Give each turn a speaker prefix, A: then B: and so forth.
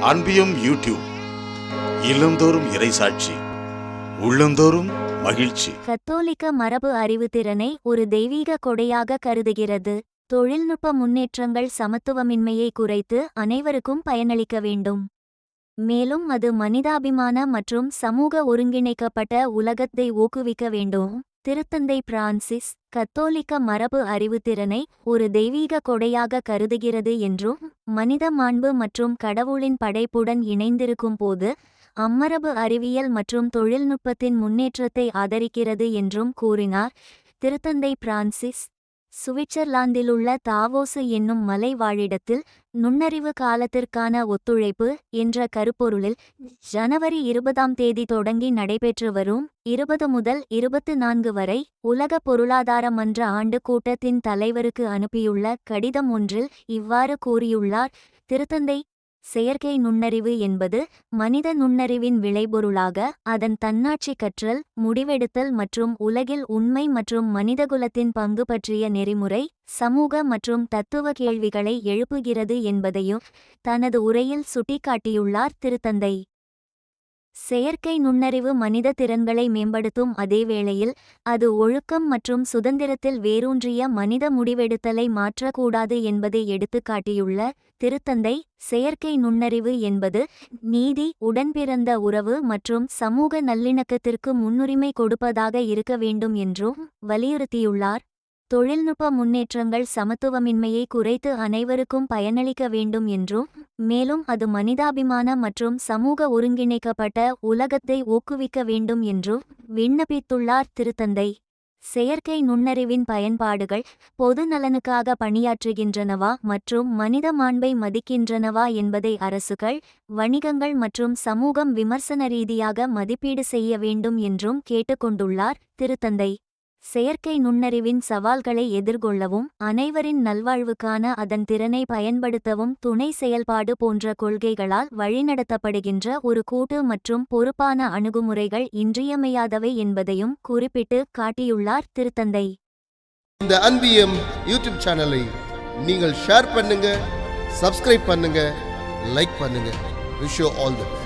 A: அன்பியும் YouTube இல்லந்தோறும் இறைசாட்சி உள்ளந்தோறும் மகிழ்ச்சி.
B: கத்தோலிக்க மரபு அறிவுத்திறனை ஒரு தெய்வீக கொடையாக கருதுகிறது. தொழில்நுட்ப முன்னேற்றங்கள் சமத்துவமின்மையை குறைத்து அனைவருக்கும் பயனளிக்க வேண்டும். மேலும் அது மனிதாபிமான மற்றும் சமூக ஒருங்கிணைக்கப்பட்ட உலகத்தை ஊக்குவிக்க வேண்டும். திருத்தந்தை பிரான்சிஸ் கத்தோலிக்க மரபு அறிவுத்திறனை ஒரு தெய்வீக கொடையாக கருதுகிறது என்றும் மனித மாண்பு மற்றும் கடவுளின் படைப்புடன் இணைந்திருக்கும் போது அம்மரபு அறிவியல் மற்றும் தொழில்நுட்பத்தின் முன்னேற்றத்தை ஆதரிக்கிறது என்றும் கூறினார். திருத்தந்தை பிரான்சிஸ் சுவிட்சர்லாந்திலுள்ள தாவோசு என்னும் மலை வாழிடத்தில் நுண்ணறிவு காலத்திற்கான ஒத்துழைப்பு என்ற கருப்பொருளில் ஜனவரி இருபதாம் தேதி தொடங்கி நடைபெற்று வரும் இருபது முதல் இருபத்து நான்கு வரை உலக பொருளாதார மன்ற ஆண்டு கூட்டத்தின் தலைவருக்கு அனுப்பியுள்ள கடிதம் ஒன்றில் இவ்வாறு கூறியுள்ளார். திருத்தந்தை செயற்கை நுண்ணறிவு என்பது மனித நுண்ணறிவின் விளைபொருளாக அதன் தன்னாட்சி கற்றல் முடிவெடுத்தல் மற்றும் உலகில் உண்மை மற்றும் மனிதகுலத்தின் பங்கு பற்றிய நெறிமுறை சமூக மற்றும் தத்துவ கேள்விகளை எழுப்புகிறது என்பதையும் தனது உரையில் சுட்டிக்காட்டியுள்ளார் திருத்தந்தை. செயற்கை நுண்ணறிவு மனித திறன்களை மேம்படுத்தும் அதேவேளையில் அது ஒழுக்கம் மற்றும் சுதந்திரத்தில் வேரூன்றிய மனித முடிவெடுத்தலை மாற்றக்கூடாது என்பதை எடுத்துக்காட்டியுள்ள திருத்தந்தை செயற்கை நுண்ணறிவு என்பது நீதி உடன்பிறந்த உறவு மற்றும் சமூக நல்லிணக்கத்திற்கு முன்னுரிமை கொடுப்பதாக இருக்க வேண்டும் என்றும் வலியுறுத்தியுள்ளார். தொழில்நுட்ப முன்னேற்றங்கள் சமத்துவமின்மையை குறைத்து அனைவருக்கும் பயனளிக்க வேண்டும் என்றும் மேலும் அது மனிதாபிமான மற்றும் சமூக ஒருங்கிணைக்கப்பட்ட உலகத்தை ஊக்குவிக்க வேண்டும் என்றும் விண்ணப்பித்துள்ளார் திருத்தந்தை. செயற்கை நுண்ணறிவின் பயன்பாடுகள் பொது நலனுக்காக பணியாற்றுகின்றனவா மற்றும் மனித மாண்பை மதிக்கின்றனவா என்பதை அரசுகள் வணிகங்கள் மற்றும் சமூகம் விமர்சன ரீதியாக மதிப்பீடு செய்ய வேண்டும் என்றும் கேட்டுக்கொண்டுள்ளார் திருத்தந்தை. செயற்கை நுண்ணறிவின் சவால்களை எதிர்கொள்ளவும் அனைவரின் நல்வாழ்வுக்கான அதன் திறனை பயன்படுத்தவும் துணை செயல்பாடு போன்ற கொள்கைகளால் வழிநடத்தப்படுகின்ற ஒரு கூட்டு மற்றும் பொறுப்பான அணுகுமுறைகள் இன்றியமையாதவை என்பதையும் குறிப்பிட்டு காட்டியுள்ளார் திருத்தந்தை.
C: இந்த அன்பியம் யூடியூப் சேனலை நீங்கள் ஷேர் பண்ணுங்க சப்ஸ்கிரைப் பண்ணுங்க லைக் பண்ணுங்க. Wish all the best